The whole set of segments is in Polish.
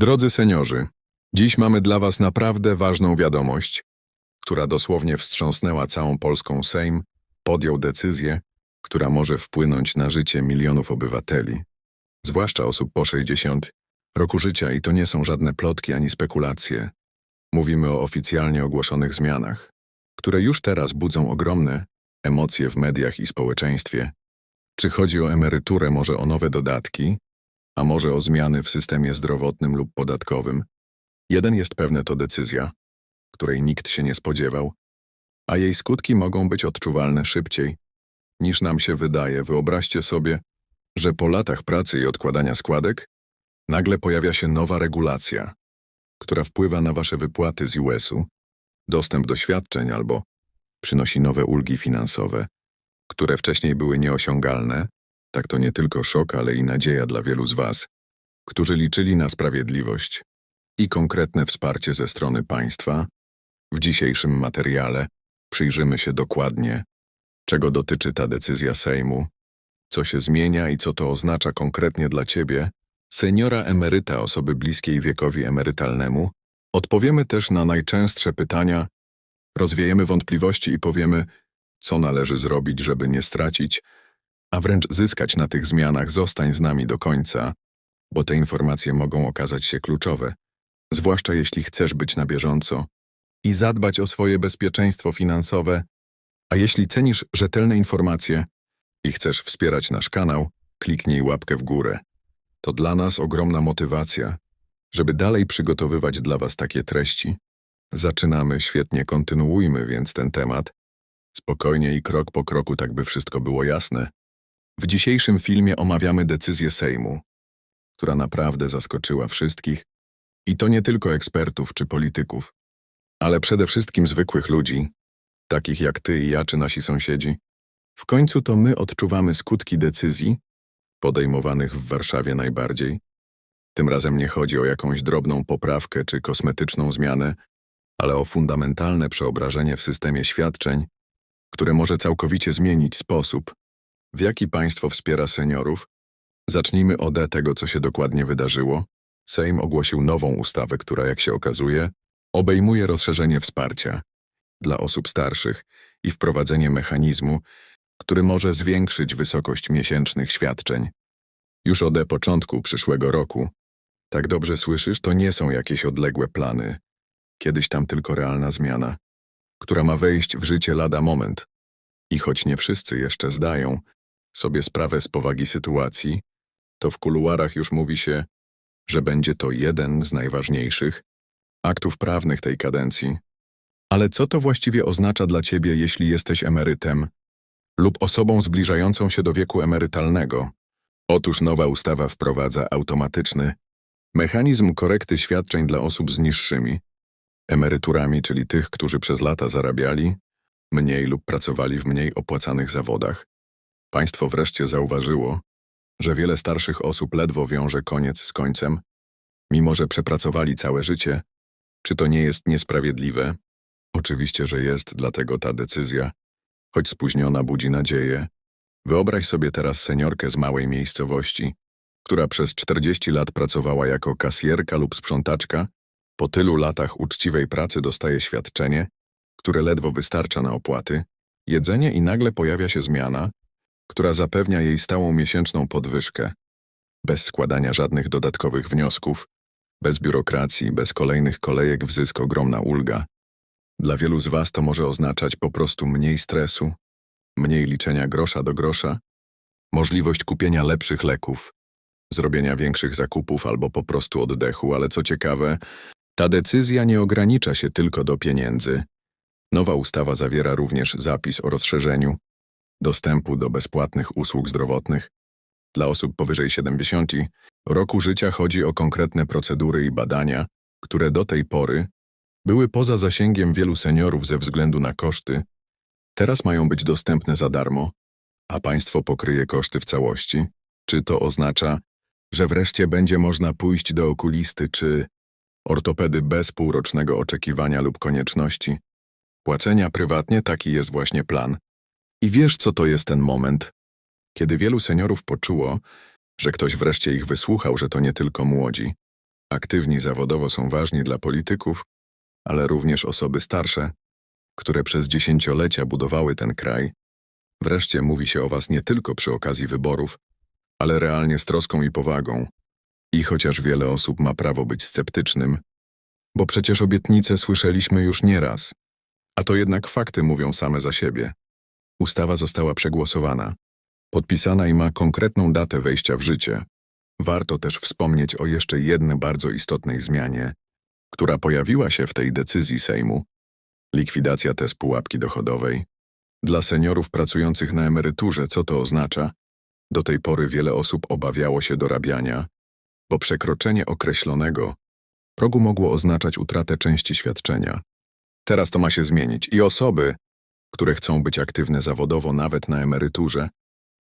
Drodzy seniorzy, dziś mamy dla Was naprawdę ważną wiadomość, która dosłownie wstrząsnęła całą polską Sejm, podjął decyzję, która może wpłynąć na życie milionów obywateli, zwłaszcza osób po 60 roku życia i to nie są żadne plotki ani spekulacje. Mówimy o oficjalnie ogłoszonych zmianach, które już teraz budzą ogromne emocje w mediach i społeczeństwie. Czy chodzi o emeryturę, może o nowe dodatki, a może o zmiany w systemie zdrowotnym lub podatkowym? Jeden jest pewny to decyzja, której nikt się nie spodziewał, a jej skutki mogą być odczuwalne szybciej, niż nam się wydaje. Wyobraźcie sobie, że po latach pracy i odkładania składek nagle pojawia się nowa regulacja, która wpływa na wasze wypłaty z US-u, dostęp do świadczeń albo przynosi nowe ulgi finansowe, które wcześniej były nieosiągalne. Tak to nie tylko szok, ale i nadzieja dla wielu z was, którzy liczyli na sprawiedliwość i konkretne wsparcie ze strony państwa. W dzisiejszym materiale przyjrzymy się dokładnie, czego dotyczy ta decyzja Sejmu, co się zmienia i co to oznacza konkretnie dla ciebie, seniora emeryta osoby bliskiej wiekowi emerytalnemu. Odpowiemy też na najczęstsze pytania, rozwiejemy wątpliwości i powiemy, co należy zrobić, żeby nie stracić, a wręcz zyskać na tych zmianach. Zostań z nami do końca, bo te informacje mogą okazać się kluczowe, zwłaszcza jeśli chcesz być na bieżąco i zadbać o swoje bezpieczeństwo finansowe. A jeśli cenisz rzetelne informacje i chcesz wspierać nasz kanał, kliknij łapkę w górę. To dla nas ogromna motywacja, żeby dalej przygotowywać dla Was takie treści. Zaczynamy, świetnie, kontynuujmy więc ten temat. Spokojnie i krok po kroku, tak by wszystko było jasne. W dzisiejszym filmie omawiamy decyzję Sejmu, która naprawdę zaskoczyła wszystkich, i to nie tylko ekspertów czy polityków, ale przede wszystkim zwykłych ludzi, takich jak ty i ja czy nasi sąsiedzi. W końcu to my odczuwamy skutki decyzji, podejmowanych w Warszawie najbardziej. Tym razem nie chodzi o jakąś drobną poprawkę czy kosmetyczną zmianę, ale o fundamentalne przeobrażenie w systemie świadczeń, które może całkowicie zmienić sposób, w jaki państwo wspiera seniorów. Zacznijmy od tego, co się dokładnie wydarzyło. Sejm ogłosił nową ustawę, która, jak się okazuje, obejmuje rozszerzenie wsparcia dla osób starszych i wprowadzenie mechanizmu, który może zwiększyć wysokość miesięcznych świadczeń. Już od początku przyszłego roku. Tak dobrze słyszysz, to nie są jakieś odległe plany. Kiedyś tam tylko realna zmiana, która ma wejść w życie lada moment. I choć nie wszyscy jeszcze zdają sobie sprawę z powagi sytuacji, to w kuluarach już mówi się, że będzie to jeden z najważniejszych aktów prawnych tej kadencji. Ale co to właściwie oznacza dla ciebie, jeśli jesteś emerytem lub osobą zbliżającą się do wieku emerytalnego? Otóż nowa ustawa wprowadza automatyczny mechanizm korekty świadczeń dla osób z niższymi emeryturami, czyli tych, którzy przez lata zarabiali mniej lub pracowali w mniej opłacanych zawodach. Państwo wreszcie zauważyło, że wiele starszych osób ledwo wiąże koniec z końcem, mimo że przepracowali całe życie. Czy to nie jest niesprawiedliwe? Oczywiście, że jest, dlatego ta decyzja, choć spóźniona, budzi nadzieję. Wyobraź sobie teraz seniorkę z małej miejscowości, która przez 40 lat pracowała jako kasjerka lub sprzątaczka, po tylu latach uczciwej pracy dostaje świadczenie, które ledwo wystarcza na opłaty, jedzenie i nagle pojawia się zmiana, która zapewnia jej stałą miesięczną podwyżkę, bez składania żadnych dodatkowych wniosków, bez biurokracji, bez kolejnych kolejek w zysk ogromna ulga. Dla wielu z Was to może oznaczać po prostu mniej stresu, mniej liczenia grosza do grosza, możliwość kupienia lepszych leków, zrobienia większych zakupów albo po prostu oddechu, ale co ciekawe, ta decyzja nie ogranicza się tylko do pieniędzy. Nowa ustawa zawiera również zapis o rozszerzeniu dostępu do bezpłatnych usług zdrowotnych dla osób powyżej 70 roku życia chodzi o konkretne procedury i badania, które do tej pory były poza zasięgiem wielu seniorów ze względu na koszty, teraz mają być dostępne za darmo, a państwo pokryje koszty w całości. Czy to oznacza, że wreszcie będzie można pójść do okulisty czy ortopedy bez półrocznego oczekiwania lub konieczności? Płacenia prywatnie taki jest właśnie plan. I wiesz, co to jest ten moment, kiedy wielu seniorów poczuło, że ktoś wreszcie ich wysłuchał, że to nie tylko młodzi, Aktywni zawodowo są ważni dla polityków, ale również osoby starsze, które przez dziesięciolecia budowały ten kraj. Wreszcie mówi się o was nie tylko przy okazji wyborów, ale realnie z troską i powagą. I chociaż wiele osób ma prawo być sceptycznym, bo przecież obietnice słyszeliśmy już nieraz, a to jednak fakty mówią same za siebie. Ustawa została przegłosowana, podpisana i ma konkretną datę wejścia w życie. Warto też wspomnieć o jeszcze jednej bardzo istotnej zmianie, która pojawiła się w tej decyzji Sejmu. Likwidacja tez pułapki dochodowej. Dla seniorów pracujących na emeryturze, co to oznacza? Do tej pory wiele osób obawiało się dorabiania, bo przekroczenie określonego progu mogło oznaczać utratę części świadczenia. Teraz to ma się zmienić i osoby, które chcą być aktywne zawodowo nawet na emeryturze,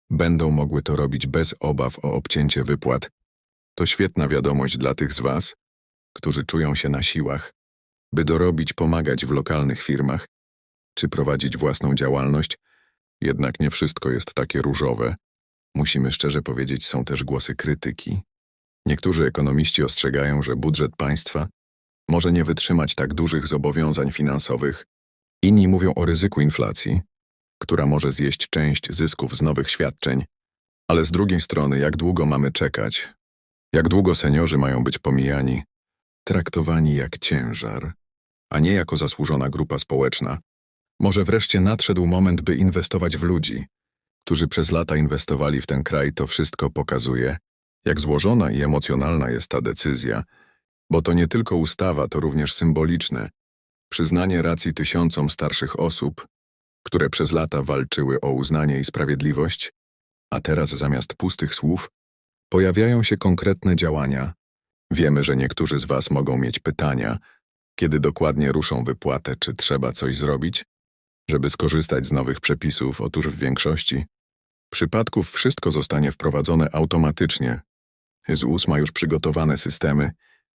będą mogły to robić bez obaw o obcięcie wypłat. To świetna wiadomość dla tych z Was, którzy czują się na siłach, by dorobić, pomagać w lokalnych firmach czy prowadzić własną działalność. Jednak nie wszystko jest takie różowe. Musimy szczerze powiedzieć, są też głosy krytyki. Niektórzy ekonomiści ostrzegają, że budżet państwa może nie wytrzymać tak dużych zobowiązań finansowych. Inni mówią o ryzyku inflacji, która może zjeść część zysków z nowych świadczeń. Ale z drugiej strony, jak długo mamy czekać? Jak długo seniorzy mają być pomijani, traktowani jak ciężar, a nie jako zasłużona grupa społeczna? Może wreszcie nadszedł moment, by inwestować w ludzi, którzy przez lata inwestowali w ten kraj, to wszystko pokazuje, jak złożona i emocjonalna jest ta decyzja, bo to nie tylko ustawa, to również symboliczne przyznanie racji tysiącom starszych osób, które przez lata walczyły o uznanie i sprawiedliwość, a teraz zamiast pustych słów pojawiają się konkretne działania. Wiemy, że niektórzy z Was mogą mieć pytania, kiedy dokładnie ruszą wypłatę, czy trzeba coś zrobić, żeby skorzystać z nowych przepisów. Otóż w większości przypadków wszystko zostanie wprowadzone automatycznie. Z US ma już przygotowane systemy,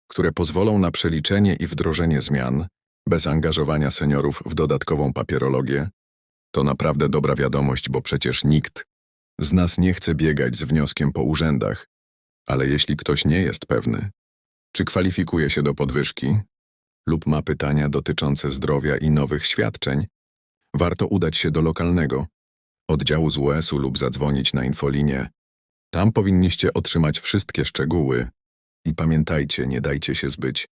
które pozwolą na przeliczenie i wdrożenie zmian bez angażowania seniorów w dodatkową papierologię. To naprawdę dobra wiadomość, bo przecież nikt z nas nie chce biegać z wnioskiem po urzędach. Ale jeśli ktoś nie jest pewny, czy kwalifikuje się do podwyżki lub ma pytania dotyczące zdrowia i nowych świadczeń, warto udać się do lokalnego oddziału z US-u lub zadzwonić na infolinię. Tam powinniście otrzymać wszystkie szczegóły i pamiętajcie, nie dajcie się zbyć.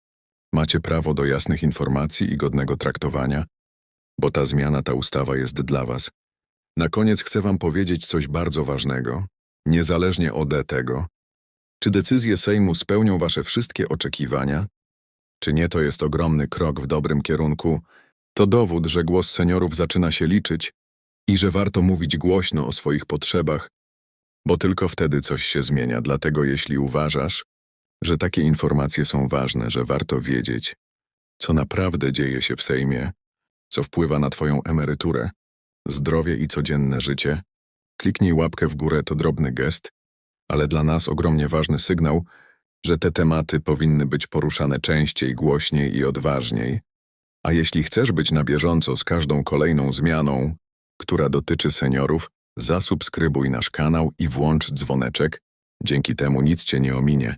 Macie prawo do jasnych informacji i godnego traktowania, bo ta zmiana, ta ustawa jest dla Was. Na koniec chcę Wam powiedzieć coś bardzo ważnego, niezależnie od tego, czy decyzje Sejmu spełnią Wasze wszystkie oczekiwania, czy nie, to jest ogromny krok w dobrym kierunku. To dowód, że głos seniorów zaczyna się liczyć i że warto mówić głośno o swoich potrzebach, bo tylko wtedy coś się zmienia. Dlatego jeśli uważasz, że takie informacje są ważne, że warto wiedzieć, co naprawdę dzieje się w Sejmie, co wpływa na Twoją emeryturę, zdrowie i codzienne życie, kliknij łapkę w górę, to drobny gest, ale dla nas ogromnie ważny sygnał, że te tematy powinny być poruszane częściej, głośniej i odważniej. A jeśli chcesz być na bieżąco z każdą kolejną zmianą, która dotyczy seniorów, zasubskrybuj nasz kanał i włącz dzwoneczek, dzięki temu nic Cię nie ominie,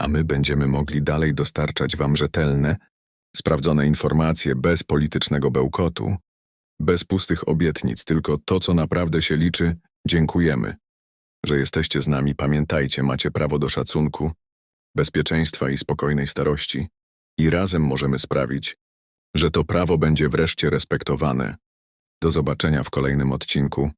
a my będziemy mogli dalej dostarczać Wam rzetelne, sprawdzone informacje bez politycznego bełkotu, bez pustych obietnic, tylko to, co naprawdę się liczy, dziękujemy, że jesteście z nami, pamiętajcie, macie prawo do szacunku, bezpieczeństwa i spokojnej starości i razem możemy sprawić, że to prawo będzie wreszcie respektowane. Do zobaczenia w kolejnym odcinku.